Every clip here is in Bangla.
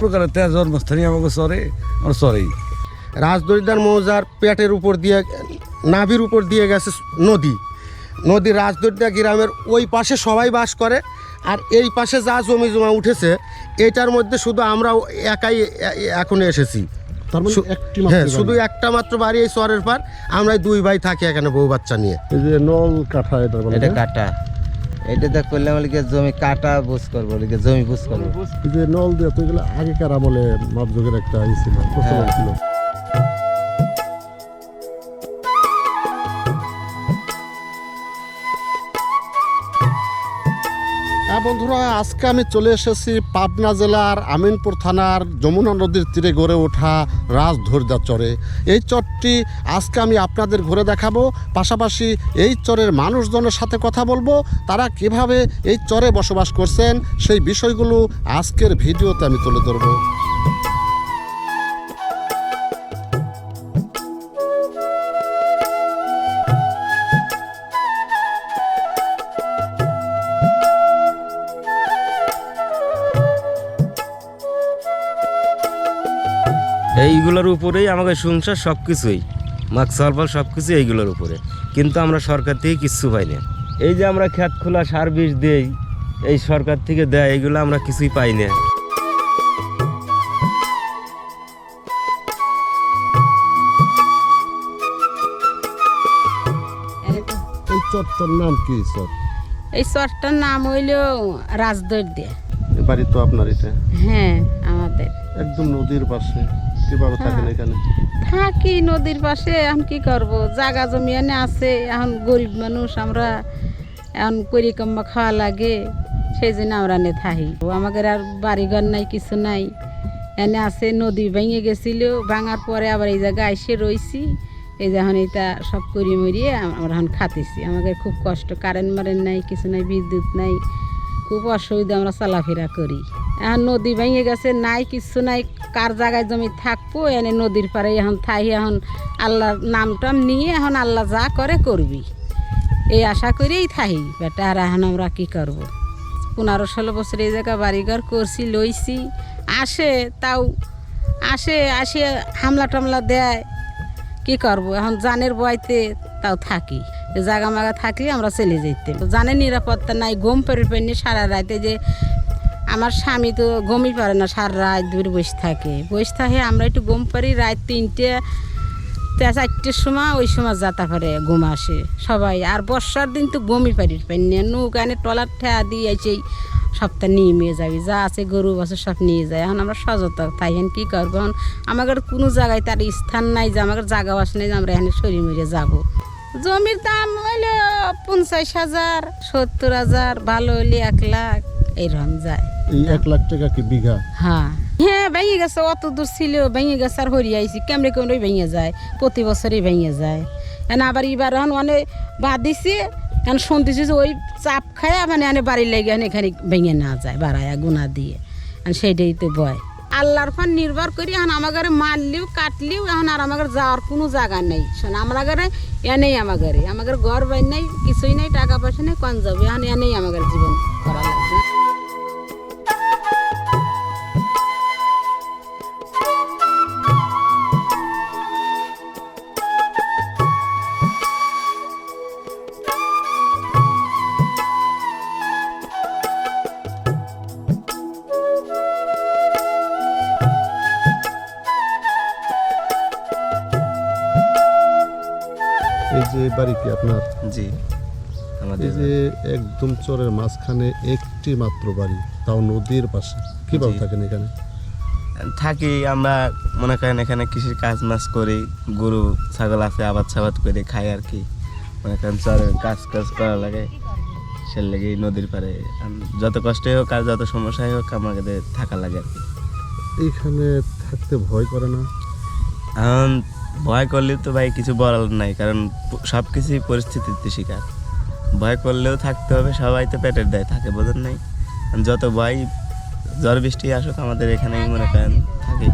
প্রকারের তেজ জন্মস্থানীয় আমাকে চরে আমরা চরেই রাজদরিদার মৌজার পেটের উপর দিয়ে নাভির উপর দিয়ে গেছে নদী। নদী রাজদরিদা গ্রামের ওই পাশে সবাই বাস করে আর এই পাশে যা জমি জমা উঠেছে এটার মধ্যে শুধু আমরা একাই এখন এসেছি। মানে হ্যাঁ শুধু একটা মাত্র বাড়ি এই চরের পার আমরা দুই ভাই থাকি এখানে বউ বাচ্চা নিয়ে। নল কাঠা এটা? কাটা এটাতে করলে বলে লিগে জমি কাটা বুঝ করব লিগে জমি বুঝ করব। যে নল দিয়ে তো এগুলো আগেকার আমলে মাপযোগের একটা ই ছিল প্রচলন ছিল। বন্ধুরা, আজকে আমি চলে এসেছি পাবনা জেলার আমিনপুর থানার যমুনা নদীর তীরে গড়ে ওঠা রাজধৈর্যা চরে। এই চরটি আজকে আমি আপনাদের ঘুরে দেখাবো। পাশাপাশি এই চরের মানুষজনের সাথে কথা বলব, তারা কীভাবে এই চরে বসবাস করছেন সেই বিষয়গুলো আজকের ভিডিওতে আমি তুলে ধরবো। এইগুলোর উপরেই আমাদের সংসার সব কিছুই মাছ ফল সব কিছু এইগুলোর উপরে। কিন্তু আমরা সরকার থেকে কিচ্ছু পাই না। এই যে আমরা খেত খোলা সার বিষ দেই এই সরকার থেকে দেয় এইগুলো আমরা কিছুই পাই না। এই চরটার নাম কি চর এই চরটার নাম হইল রাজদৈর্য এই বাড়ি তো আপনার এটা? হ্যাঁ আমাদের। একদম নদীর পাশে। কীভাবে থাকেন এখানে। থাকি নদীর পাশে এখন কি করব? জাগা জমি এনে আছে এখন গরিব মানুষ আমরা এখন করি কম্বা খাওয়া লাগে সেই জন্য আমরা নে থাকি। আমাদের আর বাড়িঘর নাই কিছু নাই। এনে আছে নদী ভেঙে গেছিল ভাঙার পরে আবার এই জায়গায় এসে রইছি। এই যে এখন এইটা সব করি মরিয়ে আমরা এখন খাতেছি। আমাদের খুব কষ্ট কারেন্ট মারেন্ট নাই কিছু নাই বিদ্যুৎ নাই। খুব অসুবিধা আমরা চলাফেরা করি। এখন নদী ভেঙে গেছে, নাই কিছু নাই, কার জায়গায় জমি থাকব, এনে নদীর পাড়ে এখন থাই, এখন আল্লাহর নামটাম নিয়ে এখন আল্লাহ যা করে করবি। এই আশা করেই থাই, বেটা, আর এখন আমরা কী করব। পনেরো ষোলো বছর এই জায়গা বাড়িঘর করছি, লইছি, আসে, তাও আসে আসে, হামলা টামলা দেয়, কি করব? এখন জানের বয়তে তাও থাকি। জাগা মাগা থাকলে আমরা চলে যেতে জানে নিরাপত্তা নাই, ঘুম পেরে পেয়ে সারা রাতে যে আমার স্বামী তো ঘুমই পারে না, সারা রাত ধরে বসে থাকে। বসে থাকে, আমরা একটু ঘুম পারি, রাত তিনটে চারটের সময়, ওই সময় যাতা পারে ঘুম আসে সবাই। আর বর্ষার দিন তো ঘুমই পারি পারি না নৌকানে টলার ঠেয়া দিয়ে সেই সপ্তাহ নিয়ে যাবি, যা আছে গরু বাছুর সব নিয়ে যায়। এখন আমরা সযত্ন তাই, এখন কী করব? এখন আমাদের কোনো জায়গায় তার স্থান নাই যে আমাদের জায়গা বাস নেই যে আমরা এখানে সরি মরে যাব। জমির দাম হইলে পঞ্চাশ হাজার, সত্তর হাজার, ভালো হইলে এক লাখ। এইরকম যায় এই এক লাখ টাকা কি বিঘা? হ্যাঁ। হ্যাঁ ভেঙে গেছে অত দূর ছিল ভেঙে গেছে আর হরিয়ে আইছি। কেমনে কেমনে ভেঙে যায়? প্রতি বছরই ভেঙে যায়। এখন আবার এবার এখন মানে বাদ দিছি এখন শুনতেছি যে ওই চাপ খায় মানে এনে বাড়ি লেগে এখন ভেঙে না যায় বাড়ায়া গুনা দিয়ে। এখন সেইটাই তো ভয়। আল্লাহর ফান নির্ভর করি এখন আমাদের মারলিও কাটলিও এখন আর আমাদের যাওয়ার কোনো জায়গা নেই। শোন আমাদের এনেই আমাদের আমাদের ঘর বাই নাই কিছুই নাই টাকা পয়সা নেই কন যাবে? এখন এনেই আমাদের জীবন করা লাগবে। কি আপনার? জি আমাদের যে একদম চরের মাঝখানে একটি মাত্র বাড়ি তাও নদীর পাশে। কীভাবে। থাকেন এখানে? থাকি আমরা মনে করেন এখানে কৃষির কাজ মাছ করি গরু ছাগল আছে আবাদ সাবাদ করে খাই আর কি। মনে করেন চরের কাজ কাজ করা লাগে সে লেগে নদীর পারে যত কষ্টই হোক আর যত সমস্যাই হোক আমাদের থাকা লাগে আর কি। এইখানে থাকতে ভয় করে না? এখন ভয় করলেও তো ভাই কিছু বলার নাই, কারণ সব কিছুই পরিস্থিতির শিকার। ভয় করলেও থাকতে হবে, সবাই তো পেটের দেয় থাকে, বোঝেন নাই? যত ভয়, ঝড় বৃষ্টি আসুক, আমাদের এখানেই মনে করেন থাকি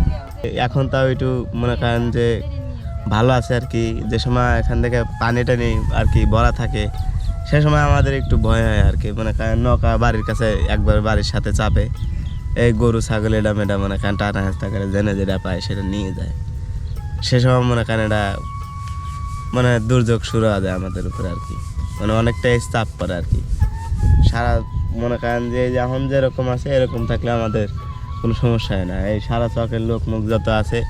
এখন তাও একটু মনে করেন যে ভালো আছে আর কি, যে সময় এখান থেকে পানি টানি আর কি ভরা থাকে, সে সময় আমাদের একটু ভয় হয় আর কি। মনে করেন নৌকা বাড়ির কাছে একবার বাড়ির সাথে চাপে, এই গরু, ছাগল এটা মেটা মনে করেন টাটা হাস্তা করে জেনে যেটা পায় সেটা নিয়ে যায়। সে সময় মনে করেন এটা মানে দুর্যোগ শুরু হয়ে যায় আমাদের উপরে আর কি। মানে অনেকটাই চাপ পড়ে আর কি। সারা মনে করেন যে এখন যেরকম আছে এরকম থাকলে আমাদের কোনো সমস্যা হয় না। এই সারা চকের লোক মুখ যত আছে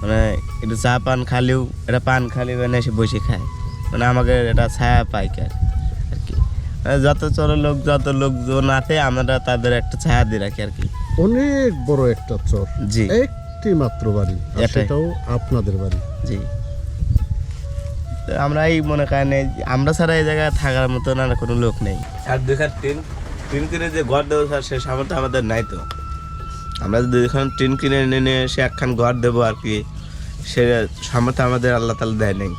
মানে একটু চা পান খালিও এটা পান খালি মানে এসে বসে খায়। মানে আমাকে এটা ছায়া পাইকার আর কি। মানে যত চোরের লোক যত লোকজন আছে আমরা তাদের একটা ছায়া দিয়ে রাখি আর কি। অনেক বড় একটা চর। জি। একটি মাত্র বাড়ি আর এটাই। সেটাও আপনাদের বাড়ি। জি। তো আমরা এই মনে করেন এই আমরা ছাড়া এই জায়গায় থাকার মতো না কোনো লোক নেই। আর দুখান টিন টিন কিনে যে ঘর দেবো স্যার সে সামর্থ্য আমাদের নাই তো। আমরা যদি দুখান টিন কিনে এনে নিয়ে সে একখান ঘর দেবো আর কি সে সামর্থ্য আমাদের আল্লাহ তালা দেয় নেই।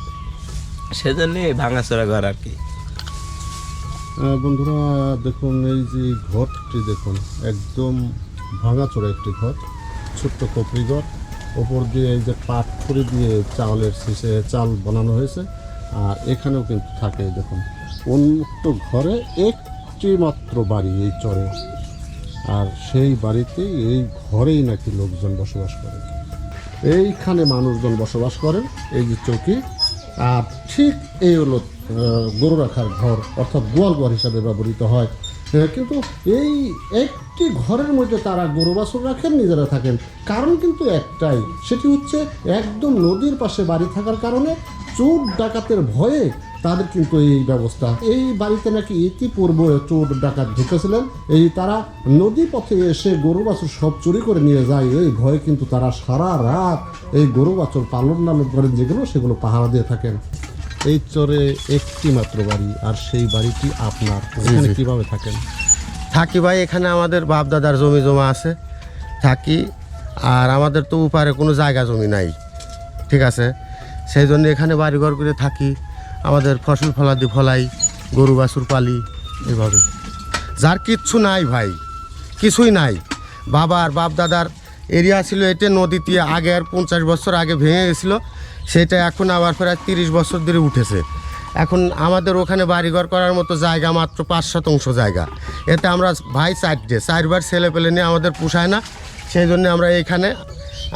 সেজন্যই ভাঙাচোরা ঘর আর কি। আহ, বন্ধুরা দেখুন এই যে ঘরটি দেখুন একদম ভাঙাচোরা একটি ঘর। ছোট্ট কপরি ঘর ওপর দিয়ে এই যে পাট খড়ি দিয়ে চাউলের শীষে চাল বানানো হয়েছে। আর এখানেও কিন্তু থাকে দেখুন, উন্মুক্ত ঘরে একটি মাত্র বাড়ি এই চরে। আর সেই বাড়িতেই এই ঘরেই নাকি লোকজন বসবাস করে। এইখানে মানুষজন বসবাস করেন, এই যে চৌকি। আর ঠিক এই হলো গরু রাখার ঘর, অর্থাৎ গোয়াল ঘর হিসাবে ব্যবহৃত হয়। কিন্তু এই একটি ঘরের মধ্যে তারা গরু বাছুর রাখেন, নিজেরা থাকেন। কারণ কিন্তু একটাই, সেটি হচ্ছে একদম নদীর পাশে বাড়ি থাকার কারণে চোর ডাকাতের ভয়ে তাদের কিন্তু এই ব্যবস্থা। এই বাড়িতে নাকি ইতিপূর্বে চোর ডাকাত ঢুকেছিলেন। এই তারা নদী পথে এসে গরু বাছুর সব চুরি করে নিয়ে যায়। এই ভয়ে কিন্তু তারা সারা রাত এই গরু বাছুর পালন নালন করেন যেগুলো, সেগুলো পাহারা দিয়ে থাকেন। এই চরে একটি মাত্র বাড়ি আর সেই বাড়িটি আপনার। এখানে কীভাবে থাকেন? থাকি ভাই এখানে আমাদের বাপ দাদার জমি জমা আছে। থাকি আর আমাদের তো উপারে কোনো জায়গা জমি নাই ঠিক আছে? সেই জন্য এখানে বাড়িঘর করে থাকি আমাদের ফসল ফলাদি ফলাই গরু বাছুর পালি এভাবে। যার কিচ্ছু নাই ভাই কিছুই নাই। বাবার বাপ দাদার এরিয়া ছিল এটা নদীতে আগে আর পঞ্চাশ বছর আগে ভেঙে গেছিল সেটা এখন আবার প্রায় তিরিশ বছর ধরে উঠেছে। এখন আমাদের ওখানে বাড়িঘর করার মতো জায়গা মাত্র পাঁচ শতাংশ জায়গা। এতে আমরা ভাই চারটে চারবার ছেলে পেলে নিয়ে আমাদের পোষায় না। সেই জন্য আমরা এইখানে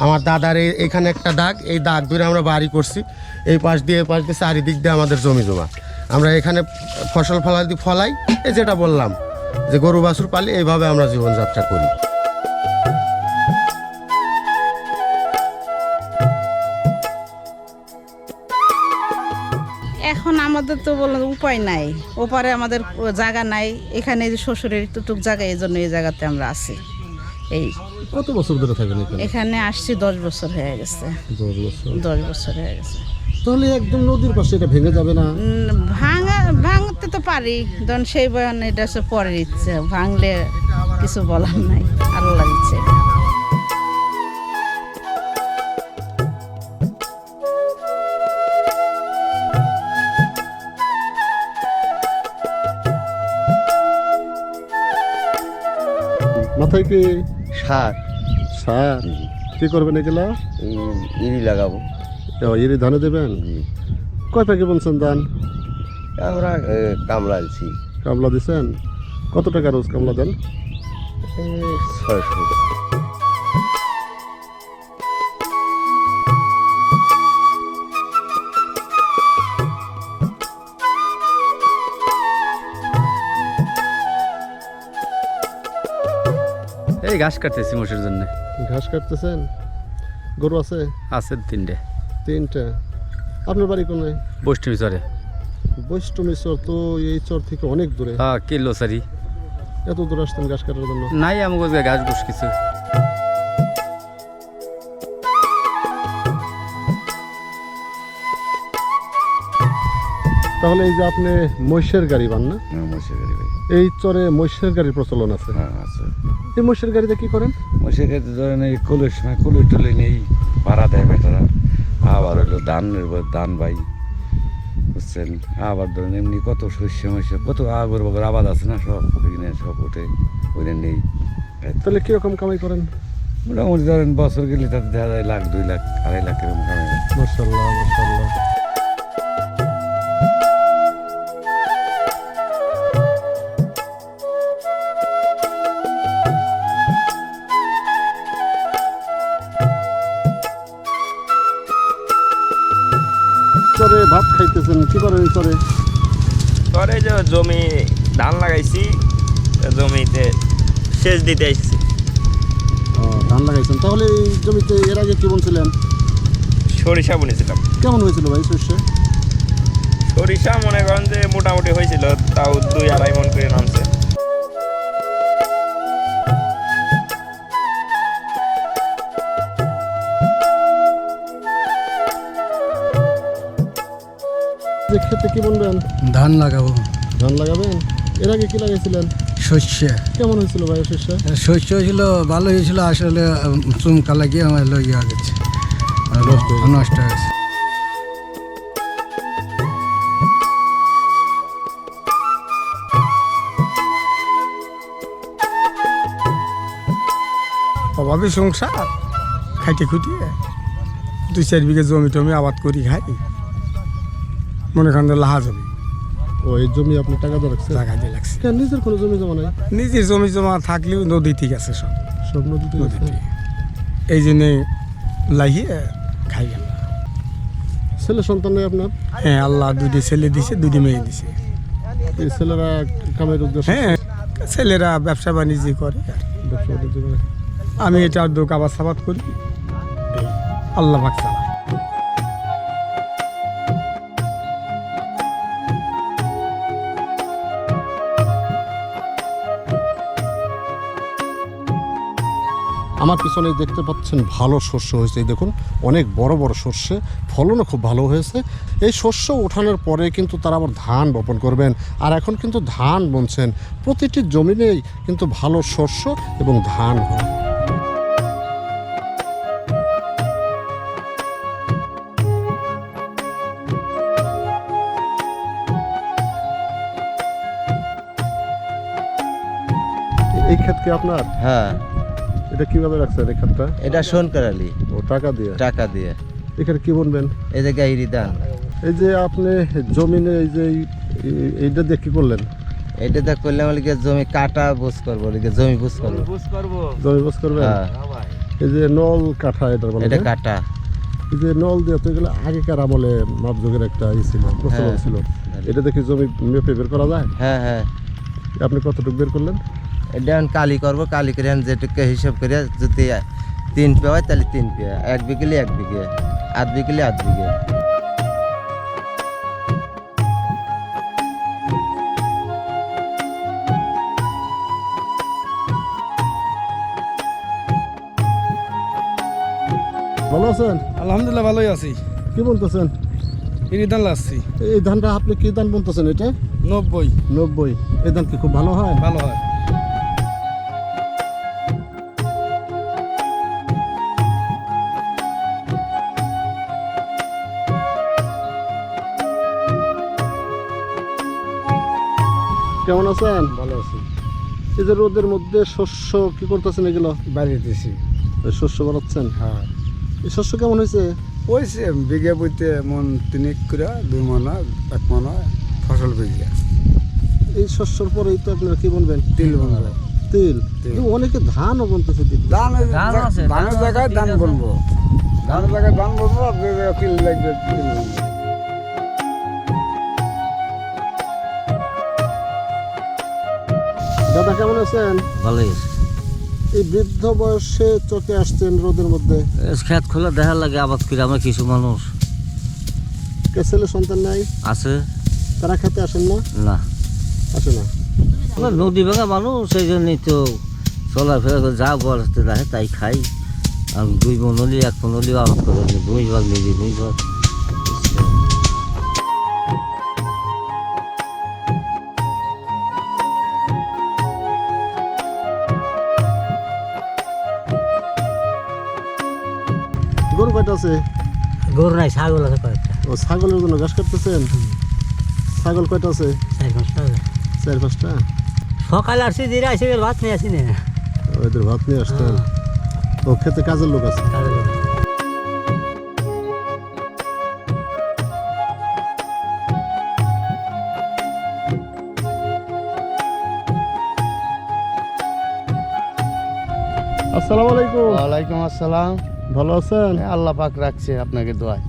আমার দাদার এই, এখানে একটা দাগ, এই দাগ ধরে আমরা বাড়ি করছি। এই পাশ দিয়ে, এই পাশ দিয়ে চারিদিক দিয়ে আমাদের জমি জমা। আমরা এখানে ফসল ফলাদি ফলাই, এই যেটা বললাম, যে গরু বাছুর পালি, এইভাবে আমরা জীবনযাত্রা করি। আমাদের তো বলো উপায় নাই। ওপারে আমাদের জায়গা নাই। এখানে যে শ্বশুরের টুটুক জায়গা এই জন্য এই জায়গাতে আমরা আছি। এই কত বছর ধরে থাকেন এখানে? আসছি দশ বছর হয়ে গেছে। দশ বছর। দশ বছর হয়ে গেছে। তাহলে একদম নদীর পাশে এটা ভেঙে যাবে না? ভাঙা ভাঙতে তো পারি। ধরুন সেই বয়ান এটা হচ্ছে পরের ইচ্ছে। ভাঙলে কিছু বলার নাই। আল্লাহর ইচ্ছে এটা। মাথায় কি? সার। সার? কি করবেন এগুলো? ইরি লাগাবো। ইরি ধানে দেবেন? কয় প্যাকে বলছেন ধান? আমরা কামলা দিছি। কামলা দিছেন? কত টাকা রোজ কামলা দেন? ছয়শো। এই ঘাস কাটতেছি মোষের জন্য। ঘাস কাটতেছেন? গরু আছে? আছে তিনটে। তিনটে? আপনার বাড়ি কোনায়? বৈষ্ণবী চরে। বৈষ্ণবী চর তো এই চর থেকে অনেক দূরে। হ্যাঁ কিলো সারি এত দূর আসতেন ঘাস কাটার জন্য? নাই আমাকে ঘাস ঘুষ কিছু। তাহলে এই যে আপনি মহিষের গাড়ি বান না? মসে গাড়ি ভাই এই চরে মহিষের গাড়ির প্রচলন আছে? হ্যাঁ আছে। এই মহিষের গাড়িতে কি করেন? মসে গাড়ি ধরেন এই কলের সময় কলে টলে নেই ভাড়া দেয় বেটারা। আবার হলো ধান নির্ভর ধান ভাই বুঝছেন? আবার ধরেন এমনি কত শস্য মস্য কত আগর বগর আবাদ আছে না সব? ওইখানে সব উঠে ওইখানে নেই তাহলে কীরকম কামাই করেন? মোটামুটি ধরেন বছর গেলে তাতে দেখা যায় লাখ দুই লাখ আড়াই লাখ এরকম কামাই হয়। মার্শাল্লাহ মার্শাল্লাহ কি করেন চরে? পরে যে জমি ধান লাগাইছি জমিতে সেচ দিতে আসছি ও, ধান লাগাইছেন। তাহলে এই জমিতে এর আগে কি বলছিলেন সরিষা বুনেছিলাম। কেমন হয়েছিল ভাই শস্য সরিষা মনে করেন যে মোটামুটি হয়েছিল তাও দুই আড়াই মন করে নামছে। যে ক্ষেতে কি বলবেন? ধান লাগাবো। ধান লাগাবেন? এর আগে কি লাগাইছিলেন? শস্য। কেমন হয়েছিল ভাই শস্য? শস্য হয়েছিল ভালো হয়েছিল আসলে চুমকা লাগিয়ে আমার লাগিয়ে গেছে। আর নষ্ট হয়ে গেছে। অভাবে সংসার খাইতে খুঁটিয়ে দুই চার বিঘা জমি টমি আবাদ করি খাই। মনে করেন লাহা জমি। ও এই জমি আপনি টাকা দিয়ে রাখছেন? টাকা দিয়ে লাগছে কেন নিজের কোনো জমি জমা নাই? নিজের জমি জমা থাকলেও নদী ঠিক আছে সব। সব নদীতে। নদীতে এই জন্যে লাগিয়ে খাই আমরা। ছেলে সন্তান নেই আপনার? হ্যাঁ আল্লাহ দুটি ছেলে দিছে দুটি মেয়ে দিছে। এই ছেলেরা কামের উদ্দেশ্য হ্যাঁ ছেলেরা ব্যবসা বাণিজ্য করে ব্যবসা বাণিজ্য করে। আমি এটা দোক আবাদ সাবাদ করি আল্লাহ পাক আমার পিছনে দেখতে পাচ্ছেন ভালো শস্য হয়েছে। এই দেখুন, অনেক বড় বড় শস্যে ফলনও খুব ভালো হয়েছে। এই শস্য ওঠানোর পরে কিন্তু তারা আবার ধান বপন করবেন। আর এখন কিন্তু ধান বুনছেন। প্রতিটি জমিনেই কিন্তু ভালো শস্য এবং ধান হয়। এই ক্ষেত কি আপনার? হ্যাঁ। এটা কীভাবে রাখছেন এই এটা সোনকারালি ও টাকা দিয়ে? টাকা দিয়ে। এখানে কি বলবেন এই যে গাইরি ধান এই যে আপনি জমিনে এই যে এই- এই- এইটা দিয়ে কি করলেন? এটা দেখ করলে আমার জমি কাটা বুঝ করব জমি বুঝ করব। জমি বস করবেন? হ্যাঁ। এই যে নল কাঠা এটা বলে এটা না? কাটা। এই যে নল দিয়ে তো এগুলো আগেকার আমলে মাপযোগের একটা ই ছিল প্রচলন হ্যাঁ। ছিল এটা দেখি জমি মেপে বের করা যায়? হ্যাঁ হ্যাঁ। আপনি কতটুকু বের করলেন? এটা কালি করব কালি করে যেটুকু হিসাব করে যদি তিন পে হয় তাহলে তিন পে এক বিঘেলে এক বিঘে আধ বিঘেলে আধ বিঘে। ভালো আছেন? আলহামদুলিল্লাহ ভালোই আছি। কি বলতেছেন? ইনি ধান লাগছি এই ধানটা আপনি কি ধান বলতেছেন এটা? নব্বই। নব্বই। এই ধান কি খুব ভালো হয়? ভালো হয়। কেমন আছেন? ভালো আছি। এই যে রোদের মধ্যে শস্য কি করতেছেন এগুলো? এই শস্য বানাচ্ছেন? হ্যাঁ। এই শস্য কেমন হয়েছে? ওই সে বিঘে বইতে মন তিনেক করে দুই মন এক মন ফসল বিঘে এই শস্যর পরেই তো আপনারা কি বলবেন? তিল বলব তিল। অনেকে ধানও বলতেছে দিদি ধান ধানের জায়গায় ধান বলব ধানের জায়গায় ধান বলব তিল লাগবে দাদা কেমন আছেন? ভালোই এই বৃদ্ধ বয়সে চোখে আসছেন রোদের মধ্যে? খেত খোলা দেখা লাগে আবাদ করে আমরা কিছু মানুষ। কে ছেলে সন্তান নাই? আছে। তারা খেতে আসেন না? না। আসে না। আমরা নদী ভাঙা মানুষ সেই জন্যই তো চলাফেরা করে যা বলতে দেখে তাই খাই। আর দুই মনলি এক মনলি আবাদ করে দুই ভাগ নিজে দুই ভাগ। গরু কয়টা আছে? গরু নাই ছাগল আছে কয়েকটা। ও ছাগলের জন্য ঘাস কাটতেছেন? ছাগল কয়টা আছে? চার পাঁচটা চার পাঁচটা? সকালে আসছি দিনে আসি ভাত নিয়ে আসি না। ওদের ভাত নিয়ে আসতেন। ও খেতে কাজের লোক আছে? আসসালামু আলাইকুম। ওয়ালাইকুম আসসালাম। ভালো আছেন? আল্লাহ পাক রাখছে আপনাকে দোয়ায়।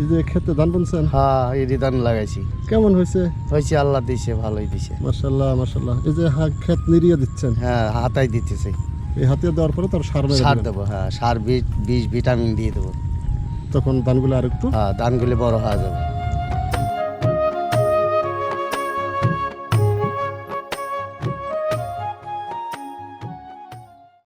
এই যে খেতে ধান বুনছেন? হ্যাঁ এই ধান লাগাইছি। কেমন হয়েছে? হয়েছে আল্লাহ দিছে ভালোই দিছে। মার্শাল্লাহ মার্শাল্লাহ এই যে ক্ষেত নিরিয়ে দিচ্ছেন? হ্যাঁ হাতাই দিতেছে। এই হাতে দেওয়ার পরে তার সার সার। দেবো হ্যাঁ সার বীজ বীজ ভিটামিন দিয়ে দেবো। তখন ধানগুলো আর একটু হ্যাঁ ধানগুলি বড় হয়ে যাবে।